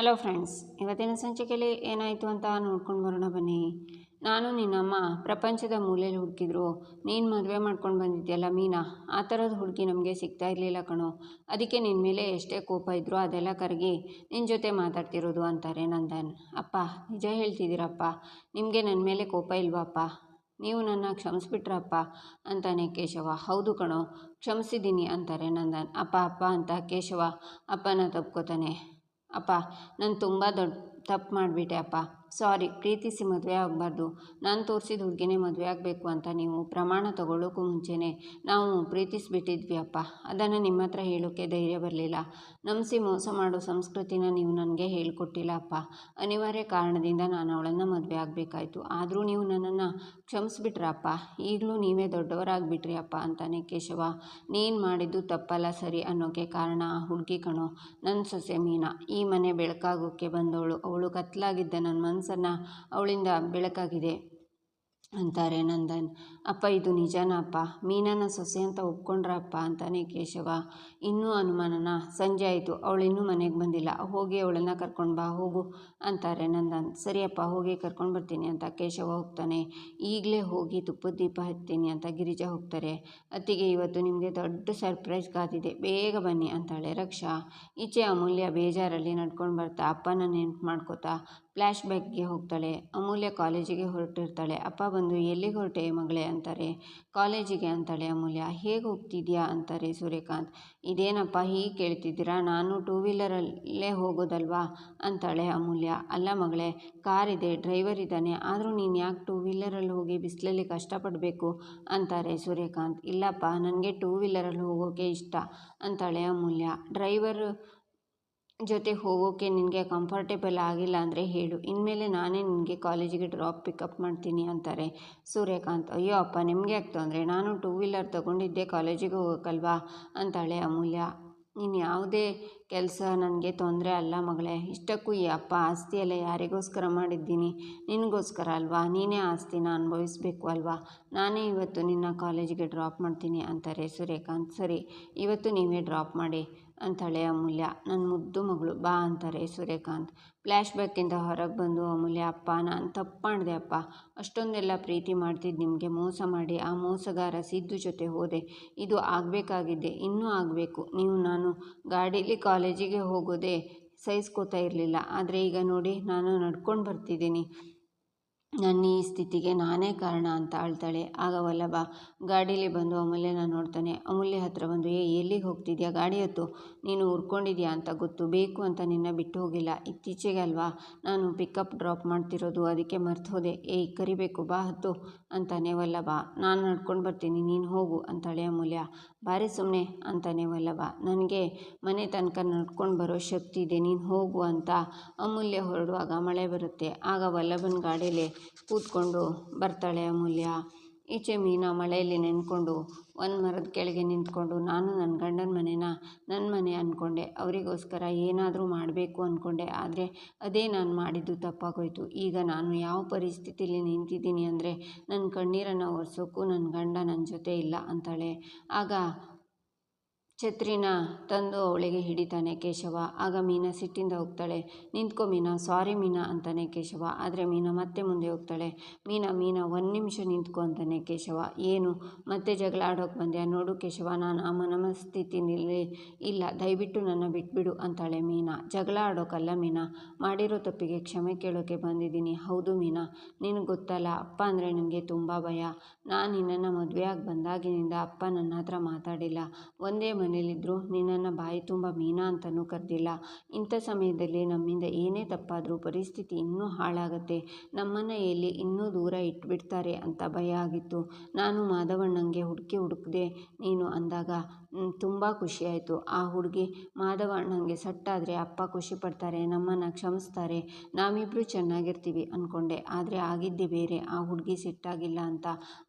Hello friends ಇವತ್ತಿನ ಸಂಚಿಕೆಯಲ್ಲಿ ಏನಾಯಿತು ಅಂತ ನೋಡ್ಕೊಂಡು ಬರೋಣ ಬನ್ನಿ. ನಾನು ನಿನ್ನಮ್ಮ ಪ್ರಪಂಚದ ಮೂಲೆಯಲ್ಲಿ ಹುಡುಕಿದ್ರು. ನೀನು ಮದುವೆ ಮಾಡ್ಕೊಂಡು ಬಂದಿದ್ಯಲ್ಲ ಮೀನಾ? ಆ ಥರದ ಹುಡುಗಿ ನಮಗೆ ಸಿಗ್ತಾ ಇರಲಿಲ್ಲ ಕಣೋ. ಅದಕ್ಕೆ ನಿನ್ನ ಮೇಲೆ ಎಷ್ಟೇ ಕೋಪ ಇದ್ದರೂ ಅದೆಲ್ಲ ಕರಗಿ ನಿನ್ನ ಜೊತೆ ಮಾತಾಡ್ತಿರೋದು ಅಂತಾರೆ ನಂದನ್. ಅಪ್ಪ, ನಿಜ ಹೇಳ್ತಿದ್ದೀರಪ್ಪ? ನಿಮಗೆ ನನ್ನ ಮೇಲೆ ಕೋಪ ಇಲ್ವಾಪ್ಪ ನೀವು ನನ್ನ ಕ್ಷಮಿಸ್ಬಿಟ್ರಪ್ಪ ಅಂತಾನೆ ಕೇಶವ. ಹೌದು ಕಣೋ, ಕ್ಷಮಿಸಿದ್ದೀನಿ ಅಂತಾರೆ ನಂದನ್. ಅಪ್ಪ ಅಪ್ಪ ಅಂತ ಕೇಶವ ಅಪ್ಪನ ತಪ್ಕೋತಾನೆ. ಅಪ್ಪ, ನಾನು ತುಂಬ ದೊಡ್ಡ ತಪ್ಪು ಮಾಡಿಬಿಟ್ಟೆ ಅಪ್ಪ. ಸಾರಿ, ಪ್ರೀತಿಸಿ ಮದುವೆ ಆಗಬಾರ್ದು. ನಾನು ತೋರಿಸಿದ ಹುಡುಗಿನೇ ಮದುವೆ ಆಗಬೇಕು ಅಂತ ನೀವು ಪ್ರಮಾಣ ತಗೊಳ್ಳೋಕ್ಕೂ ಮುಂಚೆನೇ ನಾವು ಪ್ರೀತಿಸಿಬಿಟ್ಟಿದ್ವಿ ಅಪ್ಪ. ಅದನ್ನು ನಿಮ್ಮ ಹತ್ರ ಹೇಳೋಕ್ಕೆ ಧೈರ್ಯ ಬರಲಿಲ್ಲ. ನಂಬಿಸಿ ಮೋಸ ಮಾಡೋ ಸಂಸ್ಕೃತಿನ ನೀವು ನನಗೆ ಹೇಳಿಕೊಟ್ಟಿಲ್ಲ ಅಪ್ಪ. ಅನಿವಾರ್ಯ ಕಾರಣದಿಂದ ನಾನು ಅವಳನ್ನು ಮದುವೆ ಆಗಬೇಕಾಯ್ತು. ಆದರೂ ನೀವು ನನ್ನನ್ನು ಕ್ಷಮಿಸ್ಬಿಟ್ರಪ್ಪ. ಈಗಲೂ ನೀವೇ ದೊಡ್ಡವರಾಗ್ಬಿಟ್ರಿ ಅಪ್ಪ ಅಂತಾನೆ ಕೇಶವ. ನೀನು ಮಾಡಿದ್ದು ತಪ್ಪಲ್ಲ ಸರಿ ಅನ್ನೋಕ್ಕೆ ಕಾರಣ ಹುಡುಗಿ ಕಣೋ. ನನ್ನ ಸೊಸೆ ಮೀನಾ. ಈ ಮನೆ ಬೆಳಕಾಗೋಕ್ಕೆ ಬಂದವಳು. ಅವಳು ಕತ್ಲಾಗಿದ್ದ ನನ್ನ ಮನಸ್ಸನ್ನು ಅವಳಿಂದ ಬೆಳಕಾಗಿದೆ. ಅಂತಾರೆ, ನಂದನ್, ಅಪ್ಪ, ಇದು ನಿಜಾನಪ್ಪ. ಮೀನನ ಸೊಸೆ ಅಂತ ಒಪ್ಕೊಂಡ್ರಪ್ಪ ಅಂತಾನೆ ಕೇಶವ. ಇನ್ನೂ ಅನುಮಾನನ? ಸಂಜೆ ಆಯಿತು. ಅವಳು ಇನ್ನೂ ಮನೆಗೆ ಬಂದಿಲ್ಲ. ಹೋಗಿ ಅವಳನ್ನು ಕರ್ಕೊಂಡು ಬಾ, ಹೋಗು ಅಂತಾರೆ ನಂದನ್. ಸರಿಯಪ್ಪ, ಹೋಗಿ ಕರ್ಕೊಂಡು ಬರ್ತೀನಿ ಅಂತ ಕೇಶವ ಹೋಗ್ತಾನೆ. ಈಗಲೇ ಹೋಗಿ ತುಪ್ಪದ ದೀಪ ಹಚ್ತೀನಿ ಅಂತ ಗಿರಿಜಾ ಹೋಗ್ತಾರೆ. ಅತ್ತಿಗೆ, ಇವತ್ತು ನಿಮಗೆ ದೊಡ್ಡ ಸರ್ಪ್ರೈಸ್ ಕಾದಿದೆ ಬೇಗ ಬನ್ನಿ ಅಂತಾಳೆ ರಕ್ಷಾ. ಈಚೆ ಅಮೂಲ್ಯ ಬೇಜಾರಲ್ಲಿ ನಡ್ಕೊಂಡು ಬರ್ತಾ, ಅಪ್ಪನ ನೆನ್ಪು ಮಾಡ್ಕೋತಾ ಫ್ಲ್ಯಾಶ್ ಬ್ಯಾಕ್ಗೆ ಹೋಗ್ತಾಳೆ. ಅಮೂಲ್ಯ ಕಾಲೇಜಿಗೆ ಹೊರಟಿರ್ತಾಳೆ. ಅಪ್ಪ ಬಂದು ಎಲ್ಲಿಗೆ ಹೊರಟೆ ಮಗಳೇ? ಅಂತಾರೆ. ಕಾಲೇಜಿಗೆ, ಅಂತಾಳೆ ಅಮೂಲ್ಯ. ಹೇಗೆ ಹೋಗ್ತಿದ್ಯಾ? ಅಂತಾರೆ ಸೂರ್ಯಕಾಂತ್. ಇದೇನಪ್ಪ ಹೀಗೆ ಕೇಳ್ತಿದ್ದೀರಾ? ನಾನು ಟೂ ವೀಲರಲ್ಲೇ ಹೋಗೋದಲ್ವಾ? ಅಂತಾಳೆ ಅಮೂಲ್ಯ. ಅಲ್ಲ ಮಗಳೇ, ಕಾರ್ ಇದೆ, ಡ್ರೈವರ್ ಇದ್ದಾನೆ. ಆದರೂ ನೀನು ಯಾಕೆ ಟೂ ವೀಲರಲ್ಲಿ ಹೋಗಿ ಬಿಸಿಲಲ್ಲಿ ಕಷ್ಟಪಡಬೇಕು? ಅಂತಾರೆ ಸೂರ್ಯಕಾಂತ್. ಇಲ್ಲಪ್ಪ, ನನಗೆ ಟೂ ವೀಲರಲ್ಲಿ ಹೋಗೋಕೆ ಇಷ್ಟ, ಅಂತಾಳೆ ಅಮೂಲ್ಯ. ಡ್ರೈವರ್ ಜೊತೆ ಹೋಗೋಕ್ಕೆ ನಿನಗೆ ಕಂಫರ್ಟೇಬಲ್ ಆಗಿಲ್ಲ ಅಂದರೆ ಹೇಳು. ಇನ್ಮೇಲೆ ನಾನೇ ನಿನಗೆ ಕಾಲೇಜಿಗೆ ಡ್ರಾಪ್ ಪಿಕಪ್ ಮಾಡ್ತೀನಿ ಅಂತಾರೆ ಸೂರ್ಯಕಾಂತ್. ಅಯ್ಯೋ ಅಪ್ಪ, ನಿಮಗೆ ಯಾಕೆ ತೊಂದರೆ? ನಾನು ಟೂ ವೀಲರ್ ತೊಗೊಂಡಿದ್ದೆ ಕಾಲೇಜಿಗೆ ಹೋಗೋಕ್ಕಲ್ವಾ? ಅಂತಾಳೆ ಅಮೂಲ್ಯ. ನೀನು ಯಾವುದೇ ಕೆಲಸ ನನಗೆ ತೊಂದರೆ ಅಲ್ಲ ಮಗಳೇ. ಇಷ್ಟಕ್ಕೂ ಈ ಅಪ್ಪ ಆಸ್ತಿಯೆಲ್ಲ ಯಾರಿಗೋಸ್ಕರ ಮಾಡಿದ್ದೀನಿ? ನಿನಗೋಸ್ಕರ ಅಲ್ವಾ? ನೀನೇ ಆಸ್ತಿನ ಅನುಭವಿಸ್ಬೇಕು ಅಲ್ವಾ? ನಾನೇ ಇವತ್ತು ನಿನ್ನ ಕಾಲೇಜಿಗೆ ಡ್ರಾಪ್ ಮಾಡ್ತೀನಿ ಅಂತಾರೆ ಸೂರ್ಯಕಾಂತ್ ಸರಿ, ಇವತ್ತು ನೀವೇ ಡ್ರಾಪ್ ಮಾಡಿ ಅಂತಾಳೆ ಅಮೂಲ್ಯ. ನನ್ನ ಮುದ್ದು ಮಗಳು ಬಾ ಅಂತಾರೆ ಸೂರ್ಯಕಾಂತ್ ಫ್ಲ್ಯಾಶ್ ಬ್ಯಾಕಿಂದ ಹೊರಗೆ ಬಂದು, ಅಮೂಲ್ಯ ಅಪ್ಪ, ನಾನು ತಪ್ಪು ಮಾಡಿದೆ ಅಪ್ಪ. ಅಷ್ಟೊಂದೆಲ್ಲ ಪ್ರೀತಿ ಮಾಡ್ತಿದ್ದು ನಿಮಗೆ. ಮೋಸ ಮಾಡಿ, ಆ ಮೋಸಗಾರ ಸಿದ್ದು ಜೊತೆ ಹೋದೆ. ಇದು ಆಗಬೇಕಾಗಿದ್ದೆ. ಇನ್ನೂ ಆಗಬೇಕು. ನೀವು ನಾನು ಗಾಡೀಲಿ ಕಾಲೇಜಿಗೆ ಹೋಗೋದೇ ಸಹಿಸ್ಕೋತಾ ಇರಲಿಲ್ಲ. ಆದರೆ ಈಗ ನೋಡಿ, ನಾನು ನಡ್ಕೊಂಡು ಬರ್ತಿದ್ದೀನಿ. ನನ್ನ ಈ ಸ್ಥಿತಿಗೆ ನಾನೇ ಕಾರಣ ಅಂತ ಅಳ್ತಾಳೆ ಆಗ ವಲ್ಲಭ, ಗಾಡೀಲಿ ಬಂದು ಅಮೂಲ್ಯನ ನೋಡ್ತಾನೆ. ಅಮೂಲ್ಯ ಹತ್ರ ಬಂದು, ಏ, ಎಲ್ಲಿಗೆ ಹೋಗ್ತಿದ್ಯಾ? ಗಾಡಿ ಹತ್ತು? ನೀನು ಉರ್ಕೊಂಡಿದ್ಯಾ ಅಂತ ಗೊತ್ತು. ಬೇಕು ಅಂತ ನಿನ್ನ ಬಿಟ್ಟು ಹೋಗಿಲ್ಲ. ಇತ್ತೀಚೆಗೆ ಅಲ್ವಾ? ನಾನು ಪಿಕಪ್ ಡ್ರಾಪ್ ಮಾಡ್ತಿರೋದು. ಅದಕ್ಕೆ ಮರ್ತು ಹೋದೆ. ಏಯ್ ಕರಿಬೇಕು, ಬಾ, ಹತ್ತು ಅಂತಾನೆ ವಲ್ಲಭ. ನಾನು ನಡ್ಕೊಂಡು ಬರ್ತೀನಿ. ನೀನು ಹೋಗು ಅಂತಾಳೆ ಅಮೂಲ್ಯ. ಬಾರಿ ಸುಮ್ಮನೆ ಅಂತಾನೆ ವಲ್ಲಭ ನನಗೆ ಮನೆ ತನಕ ನಡ್ಕೊಂಡು ಬರೋ ಶಕ್ತಿ ಇದೆ, ನೀನು ಹೋಗು ಅಂತ ಅಮೂಲ್ಯ ಹೊರಡುವಾಗ ಮಳೆ ಬರುತ್ತೆ. ಆಗ ವಲ್ಲಭನ ಗಾಡೀಲಿ ಕೂತ್ಕೊಂಡು ಬರ್ತಾಳೆ ಅಮೂಲ್ಯ. ಈಚೆ ಮೀನಾ ಮಳೆಯಲ್ಲಿ ನೆನ್ಕೊಂಡು ಒಂದು ಮರದ ಕೆಳಗೆ ನಿಂತ್ಕೊಂಡು, ನಾನು ನನ್ನ ಗಂಡನ ಮನೆನ? ನನ್ನ ಮನೆ ಅಂದ್ಕೊಂಡೆ ಅವರಿಗೋಸ್ಕರ ಏನಾದರೂ ಮಾಡಬೇಕು ಅಂದ್ಕೊಂಡೆ ಆದರೆ ಅದೇ ನಾನು ಮಾಡಿದ್ದು ತಪ್ಪಾಗೋಯ್ತು. ಈಗ ನಾನು ಯಾವ ಪರಿಸ್ಥಿತಿಯಲ್ಲಿ ನಿಂತಿದ್ದೀನಿ ಅಂದರೆ ನನ್ನ ಕಣ್ಣೀರನ್ನು ಒರೆಸೋಕ್ಕೂ ನನ್ನ ಗಂಡ ನನ್ನ ಜೊತೆ ಇಲ್ಲ ಅಂತಾಳೆ. ಆಗ ಛತ್ರಿನ ತಂದು ಅವಳಿಗೆ ಹಿಡಿತಾನೆ ಕೇಶವ. ಆಗ ಮೀನಾ ಸಿಟ್ಟಿಂದ ಹೋಗ್ತಾಳೆ. ನಿಂತ್ಕೊ ಮೀನಾ, ಸಾರಿ ಮೀನಾ ಅಂತಾನೆ ಕೇಶವ. ಆದರೆ ಮೀನಾ ಮತ್ತೆ ಮುಂದೆ ಹೋಗ್ತಾಳೆ. ಮೀನಾ ಮೀನಾ, ಒಂದು ನಿಮಿಷ ನಿಂತ್ಕೊ ಅಂತಾನೆ ಕೇಶವ. ಏನು? ಮತ್ತೆ ಜಗಳ ಆಡೋಕೆ ಬಂದ್ಯಾ? ನೋಡು ಕೇಶವ, ನಾನು ಆ ಮನಮಸ್ಥಿತಿನಲ್ಲಿ ಇಲ್ಲ. ದಯವಿಟ್ಟು ನನ್ನ ಬಿಟ್ಬಿಡು ಅಂತಾಳೆ ಮೀನಾ. ಜಗಳ ಆಡೋಕಲ್ಲ ಮೀನಾ. ಮಾಡಿರೋ ತಪ್ಪಿಗೆ ಕ್ಷಮೆ ಕೇಳೋಕ್ಕೆ ಬಂದಿದ್ದೀನಿ. ಹೌದು ಮೀನಾ. ನಿನಗೆ ಗೊತ್ತಲ್ಲ, ಅಪ್ಪ ಅಂದರೆ ನನಗೆ ತುಂಬ ಭಯ. ನಾನು ನಿನ್ನನ್ನು ಮದುವೆಯಾಗಿ ಬಂದಾಗಿನಿಂದ ಅಪ್ಪ ನನ್ನ ಹತ್ರ ಮಾತಾಡಿಲ್ಲ. ಒಂದೇ ಮನೇಲಿದ್ದರೂ ನಿನ್ನನ್ನು ಬಾಯಿ ತುಂಬ ಮೀನಾ ಅಂತಲೂ ಕರೆದಿಲ್ಲ. ಇಂಥ ಸಮಯದಲ್ಲಿ ನಮ್ಮಿಂದ ಏನೇ ತಪ್ಪಾದರೂ ಪರಿಸ್ಥಿತಿ ಇನ್ನೂ ಹಾಳಾಗತ್ತೆ. ನಮ್ಮನ್ನು ಎಲ್ಲಿ ಇನ್ನೂ ದೂರ ಇಟ್ಬಿಡ್ತಾರೆ ಅಂತ ಭಯ ಆಗಿತ್ತು. ನಾನು ಮಾಧವಣ್ಣಂಗೆ ಹುಡುಕಿ ಹುಡುಕದೆ, ನೀನು ಅಂದಾಗ ತುಂಬ ಖುಷಿಯಾಯಿತು ಆ ಹುಡುಗಿ ಮಾಧವಣ್ಣಂಗೆ ಸಟ್ಟಾದರೆ ಅಪ್ಪ ಖುಷಿ ಪಡ್ತಾರೆ, ನಮ್ಮನ್ನು ಕ್ಷಮಿಸ್ತಾರೆ. ನಾವಿಬ್ಬರು ಚೆನ್ನಾಗಿರ್ತೀವಿ ಅಂದ್ಕೊಂಡೆ ಆದರೆ ಆಗಿದ್ದೆ ಬೇರೆ. ಆ ಹುಡುಗಿ ಸಿಟ್ಟಾಗಿಲ್ಲ ಅಂತ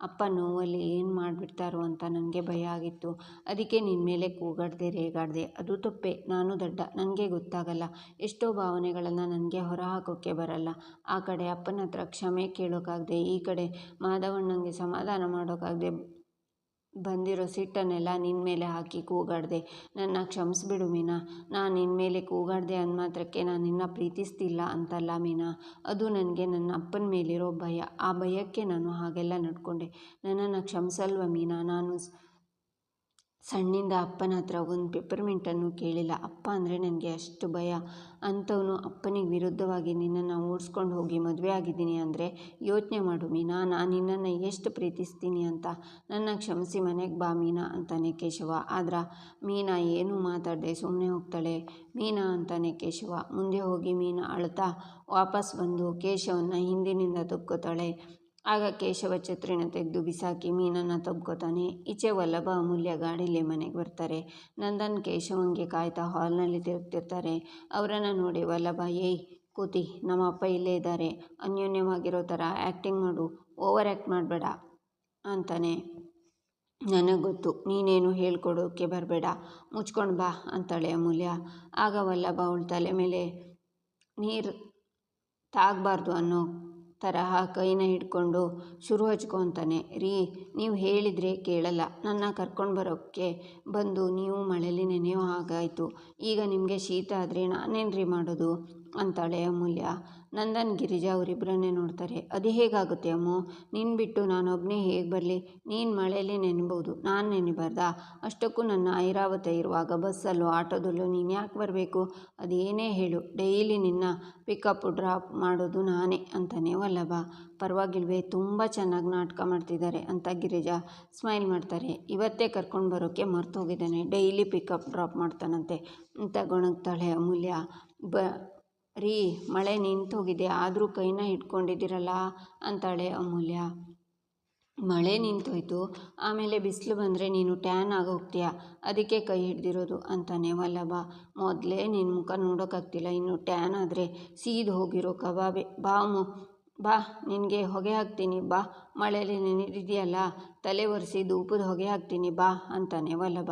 ಅಪ್ಪ ನೋವಲ್ಲಿ ಏನು ಮಾಡಿಬಿಡ್ತಾರೋ ಅಂತ ನನಗೆ ಭಯ ಆಗಿತ್ತು. ಅದಕ್ಕೆ ನಿನ್ನ ಮೇಲೆ ಕೂಗಾಡ್ದೆ, ರೇಗಾಡ್ದೆ, ಅದು ತಪ್ಪೆ, ನಾನು ದಡ್ಡ ನನಗೆ ಗೊತ್ತಾಗಲ್ಲ. ಎಷ್ಟೋ ಭಾವನೆಗಳನ್ನು ನನಗೆ ಹೊರಹಾಕೋಕ್ಕೆ ಬರಲ್ಲ. ಆ ಕಡೆ ಅಪ್ಪನ ಹತ್ರ ಕ್ಷಮೆ ಕೇಳೋಕ್ಕಾಗದೆ ಈ ಕಡೆ ಮಾಧವಣ್ಣಂಗೆ ಸಮಾಧಾನ ಮಾಡೋಕ್ಕಾಗದೆ ಬಂದಿರೋ ಸಿಟ್ಟನ್ನೆಲ್ಲ ನಿನ್ನ ಮೇಲೆ ಹಾಕಿ ಕೂಗಾಡ್ದೆ. ನನ್ನ ಕ್ಷಮಿಸ್ಬಿಡು ಮೀನಾ, ನಾನು ನಿನ್ನ ಮೇಲೆ ಕೂಗಾಡ್ದೆ ಅಂದ ಮಾತ್ರಕ್ಕೆ ನಾನು ನಿನ್ನ ಪ್ರೀತಿಸ್ತಿಲ್ಲ ಅಂತಲ್ಲ ಮೀನಾ. ಅದು ನನಗೆ ನನ್ನ ಅಪ್ಪನ ಮೇಲಿರೋ ಭಯ. ಆ ಭಯಕ್ಕೆ ನಾನು ಹಾಗೆಲ್ಲ ನಡ್ಕೊಂಡೆ. ನನ್ನನ್ನು ಕ್ಷಮಿಸಲ್ವ ಮೀನಾ, ನಾನು ಸಣ್ಣಿಂದ ಅಪ್ಪನ ಹತ್ರ ಒಂದು ಪೆಪ್ಪರ್ಮಿಂಟನ್ನು ಕೇಳಿಲ್ಲ. ಅಪ್ಪ ಅಂದರೆ ನನಗೆ ಅಷ್ಟು ಭಯ. ಅಂಥವನು ಅಪ್ಪನಿಗೆ ವಿರುದ್ಧವಾಗಿ ನಿನ್ನನ್ನು ಓಡಿಸ್ಕೊಂಡು ಹೋಗಿ ಮದುವೆ ಆಗಿದ್ದೀನಿ ಅಂದರೆ ಯೋಚನೆ ಮಾಡು ಮೀನಾ. ನಾನು ನಿನ್ನನ್ನು ಎಷ್ಟು ಪ್ರೀತಿಸ್ತೀನಿ ಅಂತ. ನನ್ನ ಕ್ಷಮಿಸಿ ಮನೆಗೆ ಬಾ ಮೀನಾ ಅಂತಾನೆ ಕೇಶವ. ಆದ್ರೆ ಮೀನಾ ಏನು ಮಾತಾಡದೆ ಸುಮ್ಮನೆ ಹೋಗ್ತಾಳೆ. ಮೀನಾ ಅಂತಾನೆ ಕೇಶವ. ಮುಂದೆ ಹೋಗಿ ಮೀನಾ ಅಳ್ತಾ ವಾಪಸ್ ಬಂದು ಕೇಶವನ್ನ ಹಿಂದಿನಿಂದ ತಬ್ಕೋತಾಳೆ. ಆಗ ಕೇಶವ ಛತ್ರಿನ ತೆಗೆದು ಬಿಸಾಕಿ ಮೀನನ್ನು ತಬ್ಕೋತಾನೆ. ಈಚೆ ವಲ್ಲಭ ಅಮೂಲ್ಯ ಗಾಡೀಲಿ ಮನೆಗೆ ಬರ್ತಾರೆ. ನಂದನ್ ಕೇಶವಂಗೆ ಕಾಯ್ತಾ ಹಾಲ್ನಲ್ಲಿ ತಿರುಗ್ತಿರ್ತಾರೆ. ಅವರನ್ನು ನೋಡಿ ವಲ್ಲಭ, ಏಯ್, ಕೂತಿ, ನಮ್ಮ ಅಪ್ಪ ಇಲ್ಲೇ ಇದ್ದಾರೆ ಅನ್ಯೋನ್ಯವಾಗಿರೋ ಥರ ಆ್ಯಕ್ಟಿಂಗ್ ಮಾಡು. ಓವರ್ ಆ್ಯಕ್ಟ್ ಮಾಡಬೇಡ ಅಂತಾನೆ. ನನಗೆ ಗೊತ್ತು, ನೀನೇನು ಹೇಳ್ಕೊಡೋಕ್ಕೆ ಬರಬೇಡ. ಮುಚ್ಕೊಂಡು ಬಾ ಅಂತಾಳೆ ಅಮೂಲ್ಯ. ಆಗ ವಲ್ಲಭ ಅವಳ ತಲೆ ಮೇಲೆ ನೀರು ತಾಗಬಾರ್ದು ಅನ್ನೋ ತರಹ ಕೈನ ಹಿಡ್ಕೊಂಡು ಶುರು ಹಚ್ಕೊತಾನೆ, ರೀ, ನೀವು ಹೇಳಿದರೆ ಕೇಳಲ್ಲ. ನನ್ನ ಕರ್ಕೊಂಡು ಬರೋಕ್ಕೆ ಬಂದು ನೀವು ಮಳೆಯಲ್ಲಿ ನೆನೆಯೋ ಹಾಗಾಯಿತು. ಈಗ ನಿಮಗೆ ಶೀತ ಆದರೆ ನಾನೇನು ರೀ ಮಾಡೋದು? ಅಂತಾಳೆ ಅಮೂಲ್ಯ. ನಂದನ್ ಗಿರಿಜಾ ಅವರಿಬ್ಬರನ್ನೇ ನೋಡ್ತಾರೆ. ಅದು ಹೇಗಾಗುತ್ತೆ ಅಮ್ಮು? ನೀನು ಬಿಟ್ಟು ನಾನೊಬ್ಬನೇ ಹೇಗೆ ಬರಲಿ? ನೀನು ಮಳೆಯಲ್ಲಿ ನೆನೆಬೋದು, ನಾನು ನೆನೆಬಾರ್ದಾ? ಅಷ್ಟಕ್ಕೂ ನನ್ನ ಐರಾವತ ಇರುವಾಗ ಬಸ್ಸಲ್ಲೂ, ಆಟೋದಲ್ಲೂ ನೀನು ಯಾಕೆ ಬರಬೇಕು? ಅದೇನೇ ಹೇಳು, ಡೈಲಿ ನಿನ್ನ ಪಿಕಪ್ ಡ್ರಾಪ್ ಮಾಡೋದು ನಾನೇ ಅಂತಾನೆ ವಲ್ಲಭ. ಪರವಾಗಿಲ್ವೇ, ತುಂಬ ಚೆನ್ನಾಗಿ ನಾಟಕ ಮಾಡ್ತಿದ್ದಾರೆ ಅಂತ ಗಿರಿಜಾ ಸ್ಮೈಲ್ ಮಾಡ್ತಾರೆ. ಇವತ್ತೇ ಕರ್ಕೊಂಡು ಬರೋಕ್ಕೆ ಮರ್ತೋಗಿದ್ದಾನೆ ಡೈಲಿ ಪಿಕಪ್ ಡ್ರಾಪ್ ಮಾಡ್ತಾನಂತೆ. ಅಂತ ಗೊಣಗ್ತಾಳೆ ಅಮೂಲ್ಯ. ಬ ರೀ, ಮಳೆ ನಿಂತೋಗಿದೆ, ಆದರೂ ಕೈನ ಹಿಡ್ಕೊಂಡಿದ್ದೀರಲ್ಲ? ಅಂತಾಳೆ ಅಮೂಲ್ಯ. ಮಳೆ ನಿಂತೋಯ್ತು. ಆಮೇಲೆ ಬಿಸಿಲು ಬಂದರೆ ನೀನು ಟ್ಯಾನ್ ಆಗೋಗ್ತೀಯ ಅದಕ್ಕೆ ಕೈ ಹಿಡ್ದಿರೋದು ಅಂತಾನೆ ವಲ್ಲಭ. ಮೊದಲೇ ನಿನ್ನ ಮುಖ ನೋಡೋಕ್ಕಾಗ್ತಿಲ್ಲ ಇನ್ನು ಟ್ಯಾನ್ ಆದರೆ ಸೀದು ಹೋಗಿರೋ ಕಬಾಬೆ. ಬಾ ಮು, ಬಾ, ನಿನಗೆ ಹೊಗೆ ಹಾಕ್ತೀನಿ, ಬಾ. ಮಳೆಯಲ್ಲಿ ನೆನೆದಿದೆಯಲ್ಲ, ತಲೆ ಒರೆಸಿ ಧೂಪದ ಹೊಗೆ ಹಾಕ್ತೀನಿ, ಬಾ ಅಂತಾನೆ ವಲ್ಲಭ.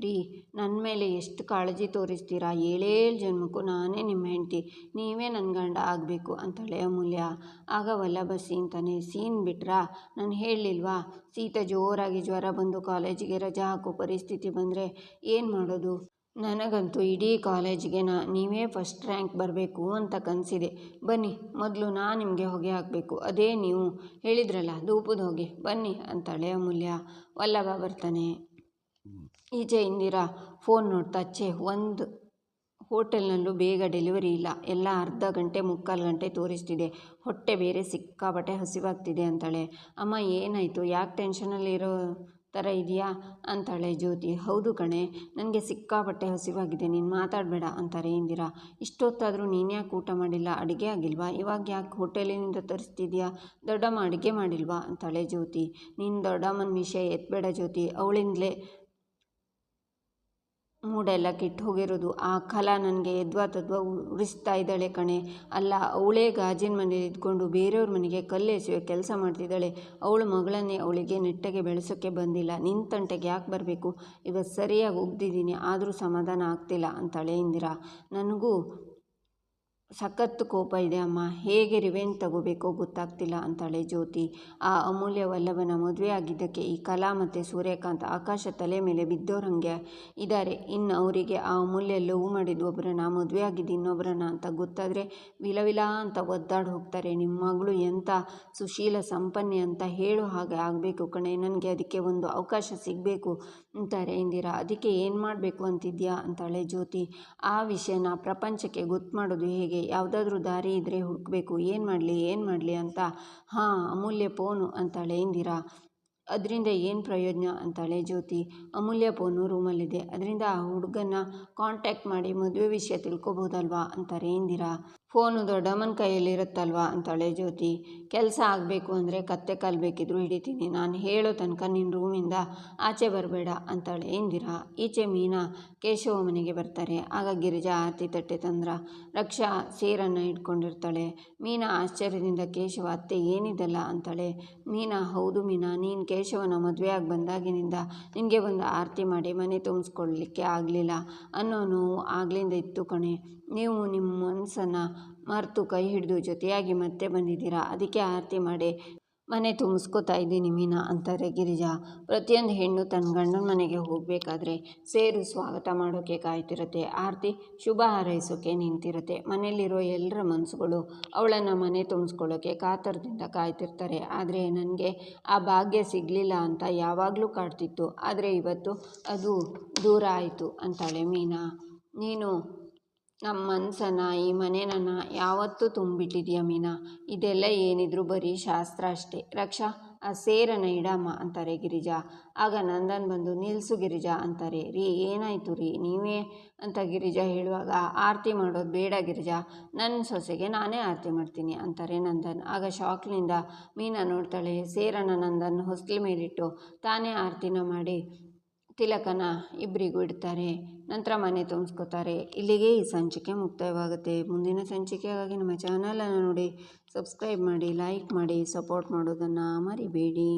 ರೀ ನನ್ನ ಮೇಲೆ ಎಷ್ಟು ಕಾಳಜಿ ತೋರಿಸ್ತೀರಾ? ಏಳೇಳು ಜನ್ಮಕ್ಕೂ ನಾನೇ ನಿಮ್ಮ ಹೆಂಡತಿ, ನೀವೇ ನನ್ನ ಗಂಡ ಆಗಬೇಕು ಅಂತಾಳೆ ಅಮೂಲ್ಯ. ಆಗ ವಲ್ಲಭ ಅಂತಾನೆ ತಾನೆ ಸೀನ್ ಬಿಟ್ರಾ? ನಾನು ಹೇಳಲಿಲ್ವಾ? ಸೀತ ಜೋರಾಗಿ ಜ್ವರ ಬಂದು ಕಾಲೇಜಿಗೆ ರಜಾ ಹಾಕೋ ಪರಿಸ್ಥಿತಿ ಬಂದರೆ ಏನು ಮಾಡೋದು? ನನಗಂತೂ ಇಡೀ ಕಾಲೇಜಿಗೆ ನಾ, ನೀವೇ ಫಸ್ಟ್ ರ್ಯಾಂಕ್ ಬರಬೇಕು ಅಂತ ಕನಸಿದೆ. ಬನ್ನಿ, ಮೊದಲು ನಾ ನಿಮಗೆ ಹೊಗೆ ಹಾಕಬೇಕು, ಅದೇ ನೀವು. ಹೇಳಿದ್ರಲ್ಲ, ಧೂಪದ ಹೊಗೆ, ಬನ್ನಿ ಅಂತಾಳೆ ಅಮೂಲ್ಯ. ವಲ್ಲಭ ಬರ್ತಾನೆ. ಈಚೆ ಇಂದಿರಾ ಫೋನ್ ನೋಡ್ತಾ ಚೆ ಒಂದು ಹೋಟೆಲ್ನಲ್ಲೂ ಬೇಗ ಡೆಲಿವರಿ ಇಲ್ಲ. ಎಲ್ಲ ಅರ್ಧ ಗಂಟೆ, ಮುಕ್ಕಾಲು ಗಂಟೆ ತೋರಿಸ್ತಿದೆ. ಹೊಟ್ಟೆ ಬೇರೆ ಸಿಕ್ಕಾಪಟ್ಟೆ ಹಸಿವಾಗ್ತಿದೆ ಅಂತಾಳೆ. ಅಮ್ಮ, ಏನಾಯಿತು? ಯಾಕೆ ಟೆನ್ಷನಲ್ಲಿರೋ ಥರ ಇದೆಯಾ? ಅಂತಾಳೆ ಜ್ಯೋತಿ. ಹೌದು ಕಣೆ, ನನಗೆ ಸಿಕ್ಕಾಪಟ್ಟೆ ಹಸಿವಾಗಿದೆ. ನೀನು ಮಾತಾಡಬೇಡ ಅಂತಾರೆ ಇಂದಿರಾ. ಇಷ್ಟೊತ್ತಾದರೂ ನೀನು ಯಾಕೆ ಊಟ ಮಾಡಿಲ್ಲ? ಅಡುಗೆ ಆಗಿಲ್ವಾ? ಇವಾಗ ಯಾಕೆ ಹೋಟೆಲಿನಿಂದ ತರಿಸ್ತಿದ್ಯಾ? ದೊಡ್ಡಮ್ಮ ಅಡುಗೆ ಮಾಡಿಲ್ವಾ? ಅಂತಾಳೆ ಜ್ಯೋತಿ. ನೀನು ದೊಡ್ಡಮ್ಮನ ವಿಷಯ ಎತ್ತಬೇಡ ಜ್ಯೋತಿ. ಅವಳಿಂದಲೇ ಮೂಡೆಲ್ಲ ಕೆಟ್ಟು ಹೋಗಿರೋದು ಆ ಕಲ ನನಗೆ ಯದ್ವಾ ತದ್ವಾ ಉರಿಸ್ತಾ ಇದ್ದಾಳೆ ಕಣೆ. ಅಲ್ಲ, ಅವಳೇ ಗಾಜಿನ ಮನೇಲಿ ಇದ್ಕೊಂಡು ಬೇರೆಯವ್ರ ಮನೆಗೆ ಕಲ್ಲು ಎಸೆಯೋ ಕೆಲಸ ಮಾಡ್ತಿದ್ದಾಳೆ. ಅವಳ ಮಗಳನ್ನೇ ಅವಳಿಗೆ ನೆಟ್ಟಗೆ ಬೆಳೆಸೋಕ್ಕೆ ಬಂದಿಲ್ಲ. ನಿನ್ನ ತಂಟೆಗೆ ಯಾಕೆ ಬರಬೇಕು? ಇವತ್ತು ಸರಿಯಾಗಿ ಉಗ್ದಿದ್ದೀನಿ ಆದರೂ ಸಮಾಧಾನ ಆಗ್ತಿಲ್ಲ ಅಂತಾಳೆ ಇಂದಿರಾ. ನನಗೂ ಸಖತ್ತು ಕೋಪ ಇದೆ, ಅಮ್ಮ. ಹೇಗೆ ರಿವೆಂಜ್ ತಗೋಬೇಕೋ ಗೊತ್ತಾಗ್ತಿಲ್ಲ ಅಂತಾಳೆ ಜ್ಯೋತಿ. ಆ ಅಮೂಲ್ಯ ವಲ್ಲಭನ ಮದುವೆ ಆಗಿದ್ದಕ್ಕೆ ಈ ಕಲಾ ಮತ್ತು ಸೂರ್ಯಕಾಂತ್ ಆಕಾಶ ತಲೆ ಮೇಲೆ ಬಿದ್ದೋರಂಗೆ ಇದ್ದಾರೆ ಇನ್ನು ಅವರಿಗೆ ಆ ಅಮೂಲ್ಯ ಲವ್ ಮಾಡಿದ್ದು ಒಬ್ಬರನ್ನ ಮದುವೆ ಆಗಿದ್ದು ಇನ್ನೊಬ್ಬರನ್ನ ಅಂತ ಗೊತ್ತಾದರೆ ವಿಲವಿಲ ಅಂತ ಒದ್ದಾಡಿ ಹೋಗ್ತಾರೆ. ನಿಮ್ಮ ಮಗಳು ಎಂಥ ಸುಶೀಲ ಸಂಪನ್ನೆ ಅಂತ ಹೇಳೋ ಹಾಗೆ ಆಗಬೇಕು ಕಣೆ. ನನಗೆ ಅದಕ್ಕೆ ಒಂದು ಅವಕಾಶ ಸಿಗಬೇಕು ಅಂತಾರೆ. ಇಂದಿರಾ, ಅದಕ್ಕೆ ಏನು ಮಾಡಬೇಕು ಅಂತಿದ್ಯಾ? ಅಂತಾಳೆ ಜ್ಯೋತಿ. ಆ ವಿಷಯನ ಪ್ರಪಂಚಕ್ಕೆ ಗೊತ್ತು ಮಾಡೋದು ಹೇಗೆ? ಯಾವುದಾದ್ರೂ ದಾರಿ ಇದ್ದರೆ ಹುಡುಕಬೇಕು. ಏನು ಮಾಡಲಿ ಏನು ಮಾಡಲಿ ಅಂತ. ಹಾಂ, ಅಮೂಲ್ಯ ಪೋನು ಅಂತಾಳೆ ಇಂದಿರಾ. ಅದರಿಂದ ಏನು ಪ್ರಯೋಜನ ಅಂತಾಳೆ ಜ್ಯೋತಿ. ಅಮೂಲ್ಯ ಪೋನು ರೂಮಲ್ಲಿದೆ. ಅದರಿಂದ ಆ ಹುಡುಗನ್ನ ಕಾಂಟ್ಯಾಕ್ಟ್ ಮಾಡಿ ಮದುವೆ ವಿಷಯ ತಿಳ್ಕೊಬೋದಲ್ವಾ ಅಂತಾರೆ ಇಂದಿರಾ. ಫೋನು ದೊಡ್ಡಮ್ಮನ ಕೈಯಲ್ಲಿರುತ್ತಲ್ವಾ ಅಂತಾಳೆ ಜ್ಯೋತಿ. ಕೆಲಸ ಆಗಬೇಕು ಅಂದರೆ ಕತ್ತೆ ಕಾಲು ಹಿಡಿತೀನಿ. ನಾನು ಹೇಳೋ ತನಕ ನಿನ್ನ ರೂಮಿಂದ ಆಚೆ ಬರಬೇಡ ಅಂತಾಳೆ ಇಂದಿರಾ. ಈಚೆ ಮೀನಾ ಕೇಶವ ಮನೆಗೆ ಬರ್ತಾರೆ. ಆಗ ಗಿರಿಜಾ ಆರತಿ ತಟ್ಟೆ ತಂದ್ರ ರಕ್ಷಾ ಸೀರನ್ನು ಇಟ್ಕೊಂಡಿರ್ತಾಳೆ. ಮೀನಾ ಆಶ್ಚರ್ಯದಿಂದ ಕೇಶವ ಅತ್ತೆ ಏನಿದೆಲ್ಲ ಅಂತಾಳೆ. ಮೀನಾ ಹೌದು ಮೀನಾ, ನೀನು ಕೇಶವನ ಮದುವೆಯಾಗಿ ಬಂದಾಗಿನಿಂದ ನಿನಗೆ ಒಂದು ಆರತಿ ಮಾಡಿ ಮನೆ ತುಂಬಿಸ್ಕೊಳ್ಲಿಕ್ಕೆ ಆಗಲಿಲ್ಲ. ಅನ್ನೋ ನೋವು ಆಗ್ಲಿಂದ ಇತ್ತು ಕಣೆ. ನೀವು ನಿಮ್ಮ ಮನಸ್ಸನ್ನು ಮರೆತು ಕೈ ಹಿಡಿದು ಜೊತೆಯಾಗಿ ಮತ್ತೆ ಬಂದಿದ್ದೀರಾ? ಅದಕ್ಕೆ ಆರತಿ ಮಾಡಿ, ಮನೆ ತುಂಬಿಸ್ಕೋತಾ ಇದ್ದೀನಿ ಮೀನಾ ಅಂತಾರೆ ಗಿರಿಜಾ. ಪ್ರತಿಯೊಂದು ಹೆಣ್ಣು ತನ್ನ ಗಂಡನ ಮನೆಗೆ ಹೋಗಬೇಕಾದ್ರೆ ಸೇರು ಸ್ವಾಗತ ಮಾಡೋಕ್ಕೆ ಕಾಯ್ತಿರುತ್ತೆ. ಆರತಿ, ಶುಭ ಹಾರೈಸೋಕೆ ನಿಂತಿರುತ್ತೆ. ಮನೆಯಲ್ಲಿರೋ ಎಲ್ಲರ ಮನಸ್ಸುಗಳು ಅವಳನ್ನು ಮನೆ ತುಂಬಿಸ್ಕೊಳ್ಳೋಕ್ಕೆ ಕಾತರದಿಂದ ಕಾಯ್ತಿರ್ತಾರೆ. ಆದರೆ ನನಗೆ ಆ ಭಾಗ್ಯ ಸಿಗಲಿಲ್ಲ ಅಂತ ಯಾವಾಗಲೂ ಕಾಡ್ತಿತ್ತು. ಆದರೆ ಇವತ್ತು ಅದು ದೂರ ಆಯಿತು ಅಂತಾಳೆ ಮೀನಾ. ನೀನು ನಮ್ಮ ಮನಸ್ಸನ್ನು ಈ ಮನೆನನ್ನು ಯಾವತ್ತೂ ತುಂಬಿಟ್ಟಿದೀಯ ಮೀನಾ? ಇದೆಲ್ಲ ಏನಿದ್ರು ಬರೀ ಶಾಸ್ತ್ರ ಅಷ್ಟೇ. ರಕ್ಷಾ, ಆ ಸೇರನ್ನು ಇಡಮ್ಮ ಅಂತಾರೆ ಗಿರಿಜಾ. ಆಗ ನಂದನ್ ಬಂದು ನಿಲ್ಲಿಸು ಗಿರಿಜಾ ಅಂತಾರೆ. ರೀ, ಏನಾಯಿತು ರೀ? ನೀವೇ ಅಂತ ಗಿರಿಜಾ ಹೇಳುವಾಗ, ಆರತಿ ಮಾಡೋದು ಬೇಡ ಗಿರಿಜಾ. ನನ್ನ ಸೊಸೆಗೆ ನಾನೇ ಆರತಿ ಮಾಡ್ತೀನಿ ಅಂತಾರೆ ನಂದನ್. ಆಗ ಶಾಕ್ನಿಂದ ಮೀನಾ ನೋಡ್ತಾಳೆ ಸೇರನ್ನು ನಂದನ್ ಹೊಸ್ಲಿ ಮೇಲಿಟ್ಟು, ತಾನೇ ಆರತಿನ ಮಾಡಿ ತಿಲಕನ ಇಬ್ಬರಿಗೂ ಇಡ್ತಾರೆ. ನಂತರ ಮನೆ ತುಂಬಿಸ್ಕೋತಾರೆ. ಇಲ್ಲಿಗೆ ಈ ಸಂಚಿಕೆ ಮುಕ್ತಾಯವಾಗುತ್ತೆ. ಮುಂದಿನ ಸಂಚಿಕೆಗಾಗಿ ನಮ್ಮ ಚಾನಲನ್ನು ನೋಡಿ, ಸಬ್ಸ್ಕ್ರೈಬ್ ಮಾಡಿ, ಲೈಕ್ ಮಾಡಿ, ಸಪೋರ್ಟ್ ಮಾಡೋದನ್ನು ಮರಿಬೇಡಿ.